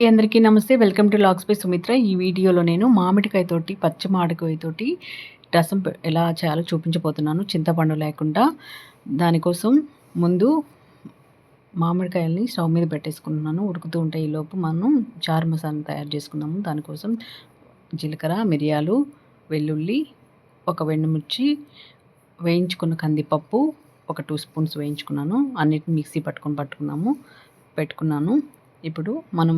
అందరికీ నమస్తే. Welcome to లాక్స్ బై సుమిత్ర. ఈ వీడియోలో నేను మామిడికాయతోటి పచ్చి మామిడికాయతోటి రసం ఎలా చేయాలో చూపించబోతున్నాను. చింతపండు లేకుండా. దానికోసం ముందు మామిడికాయల్ని స్టవ్ మీద పెట్టేసుకున్నాను ఉడుకుతూ ఉంటే ఈలోపు మనం చారు మసాలా తయారు చేసుకున్నాము దానికోసం జీలకర్ర మిరియాలు వెల్లుల్లి ఒక వెండుమిర్చి వేయించుకున్న కందిపప్పు ఒక టూ స్పూన్స్ వేయించుకున్నాను. అన్నిటిని మిక్సీ పట్టుకొని పట్టుకున్నాము పెట్టుకున్నాను. ఇప్పుడు మనం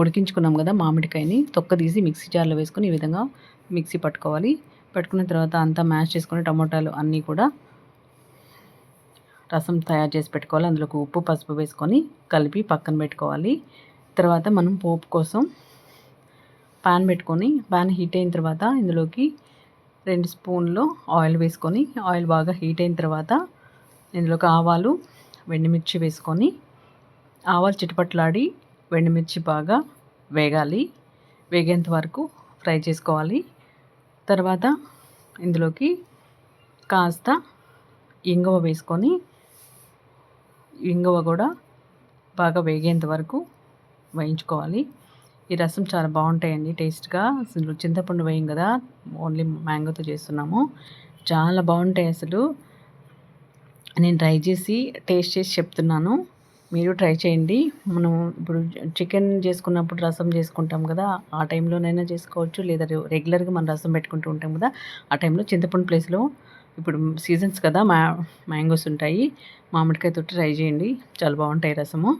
ఉడికించుకున్నాం కదా మామిడికాయని తొక్క తీసి మిక్సీ జార్లో వేసుకొని ఈ విధంగా మిక్సీ పట్టుకోవాలి. పట్టుకున్న తర్వాత అంతా మ్యాష్ చేసుకొని టమోటాలు అన్నీ కూడా రసం తయారు చేసి పెట్టుకోవాలి. అందులోకి ఉప్పు పసుపు వేసుకొని కలిపి పక్కన పెట్టుకోవాలి. తర్వాత మనం పోపు కోసం పాన్ పెట్టుకొని ప్యాన్ హీట్ అయిన తర్వాత ఇందులోకి రెండు స్పూన్లు ఆయిల్ వేసుకొని ఆయిల్ బాగా హీట్ అయిన తర్వాత ఇందులోకి ఆవాలు వెండిమిర్చి వేసుకొని ఆవాలు చిటపట్లాడి వెండిమిర్చి బాగా వేగాలి. వేగేంత వరకు ఫ్రై చేసుకోవాలి. తర్వాత ఇందులోకి కాస్త ఇంగువ వేసుకొని ఇంగువ కూడా బాగా వేగేంత వరకు వేయించుకోవాలి. ఈ రసం చాలా బాగుంటాయండి టేస్ట్గా. అసలు చింతపండు వేయం కదా ఓన్లీ మ్యాంగోతో చేస్తున్నాము. చాలా బాగుంటాయి అసలు. నేను ట్రై చేసి టేస్ట్ చేసి చెప్తున్నాను. మీరు ట్రై చేయండి. మనం ఇప్పుడు చికెన్ చేసుకున్నప్పుడు రసం చేసుకుంటాం కదా ఆ టైంలోనైనా చేసుకోవచ్చు. లేదా రెగ్యులర్గా మనం రసం పెట్టుకుంటూ ఉంటాం కదా ఆ టైంలో చింతపండు ప్లేస్లో ఇప్పుడు సీజన్స్ కదా మ్యా మ్యాంగోస్ ఉంటాయి. మామిడికాయ తోటి ట్రై చేయండి. చాలా బాగుంటాయి రసము.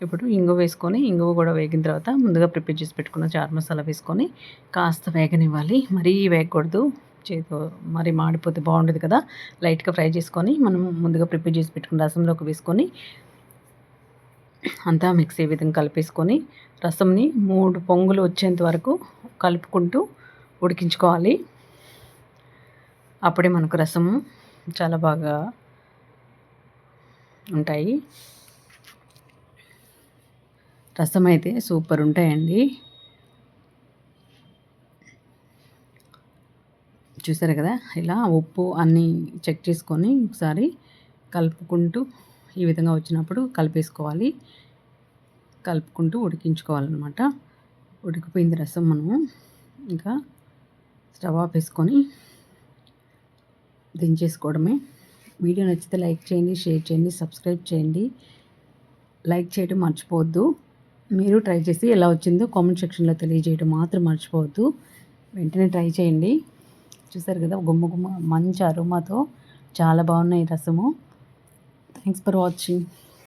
ఇప్పుడు ఇంగు వేసుకొని ఇంగువ కూడా వేగిన తర్వాత ముందుగా ప్రిపేర్ చేసి పెట్టుకున్న చార్ మసాలా వేసుకొని కాస్త వేగనివ్వాలి. మరీ వేగకూడదు. చేతు మరి మాడిపోతే బాగుండదు కదా. లైట్గా ఫ్రై చేసుకొని మనం ముందుగా ప్రిపేర్ చేసి పెట్టుకున్న రసంలోకి వేసుకొని అంతా మిక్సీ విధంగా కలిపేసుకొని రసంని మూడు పొంగులు వచ్చేంత వరకు కలుపుకుంటూ ఉడికించుకోవాలి. అప్పుడే మనకు రసం చాలా బాగా ఉంటాయి. రసం అయితే సూపర్ ఉంటాయండి. చూసారు కదా? ఇలా ఉప్పు అన్నీ చెక్ చేసుకొని ఒకసారి కలుపుకుంటూ ఈ విధంగా వచ్చినప్పుడు కలిపేసుకోవాలి. కలుపుకుంటూ ఉడికించుకోవాలన్నమాట. ఉడికిపోయింది రసం మనము. ఇంకా స్టవ్ ఆఫ్ వేసుకొని దించేసుకోవడమే. వీడియో నచ్చితే లైక్ చేయండి షేర్ చేయండి సబ్స్క్రైబ్ చేయండి. లైక్ చేయడం మర్చిపోవద్దు. మీరు ట్రై చేసి ఎలా వచ్చిందో కామెంట్ సెక్షన్లో తెలియజేయడం మాత్రం మర్చిపోవద్దు. వెంటనే ట్రై చేయండి. చూసారు కదా గుమ్మ గుమ్మ మంచి అరుమాతో చాలా బాగున్నాయి రసము. Obrigada por assistir.